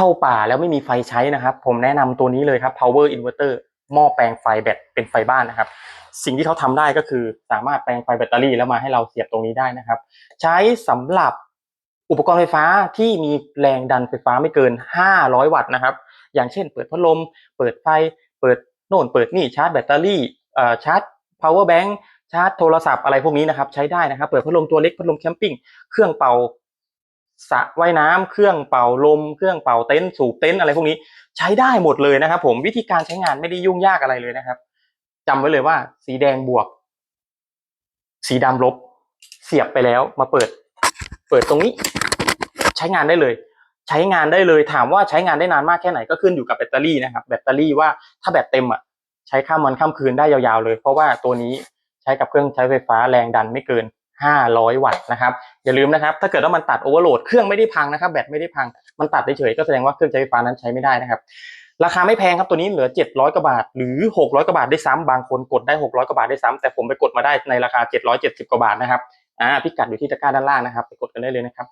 เข้าป่าแล้วไม่มีไฟใช้นะครับ ผมแนะนำตัวนี้เลยครับ power inverter หม้อแปลงไฟแบตเป็นไฟบ้านนะครับ สิ่งที่เขาทำได้ก็คือสามารถแปลงไฟแบตเตอรี่แล้วมาให้เราเสียบตรงนี้ได้นะครับ ใช้สำหรับอุปกรณ์ไฟฟ้าที่มีแรงดันไฟฟ้าไม่เกิน 500 วัตต์นะครับ อย่างเช่น เปิดพัดลม เปิดไฟ เปิดโน่น เปิดนี่ ชาร์จแบตเตอรี่ชาร์จ power bank ชาร์จโทรศัพท์อะไรพวกนี้นะครับ ใช้ได้นะครับ เปิดพัดลมตัวเล็ก พัดลมแคมปิ้ง เครื่องเป่า สระว่ายน้ำเครื่องเป่าลม เครื่องเป่าเต็นท์สูบเต็นท์อะไรพวกนี้ใช้ได้หมดเลยนะครับ ผมวิธีการใช้งานไม่ได้ยุ่งยากอะไรเลยนะครับจำไว้เลยว่า สีแดงบวก สีดำลบ เสียบไปแล้วมาเปิด เปิดตรงนี้ ใช้งานได้เลย ใช้งานได้เลยถามว่าใช้งานได้นานมากแค่ไหนก็ขึ้นอยู่กับแบตเตอรี่นะครับ แบตเตอรี่ว่าถ้าแบตเต็มอะใช้ข้ามวันข้ามคืนได้ยาวๆเลย เพราะว่าตัวนี้ใช้กับเครื่องใช้ไฟฟ้าแรงดันไม่เกิน 500 วัตต์นะครับ อย่าลืมนะครับ ถ้าเกิดว่ามันตัดโอเวอร์โหลดเครื่องไม่ได้พังนะครับแบตไม่ได้พังมันตัดเฉยๆก็แสดงว่าเครื่องใช้ไฟฟ้านั้นใช้ไม่ได้นะครับ ราคาไม่แพงครับตัวนี้เหลือ 700 กว่าบาท หรือ 600 กว่าบาทได้ซ้ำบางคนกดได้ 600 กว่าบาทได้ซ้ำแต่ผมไปกดมาได้ในราคา 770 กว่าบาทนะครับอ่าพิกัดอยู่ที่ตะกร้าด้านล่างนะครับไปกดกันได้เลยนะครับ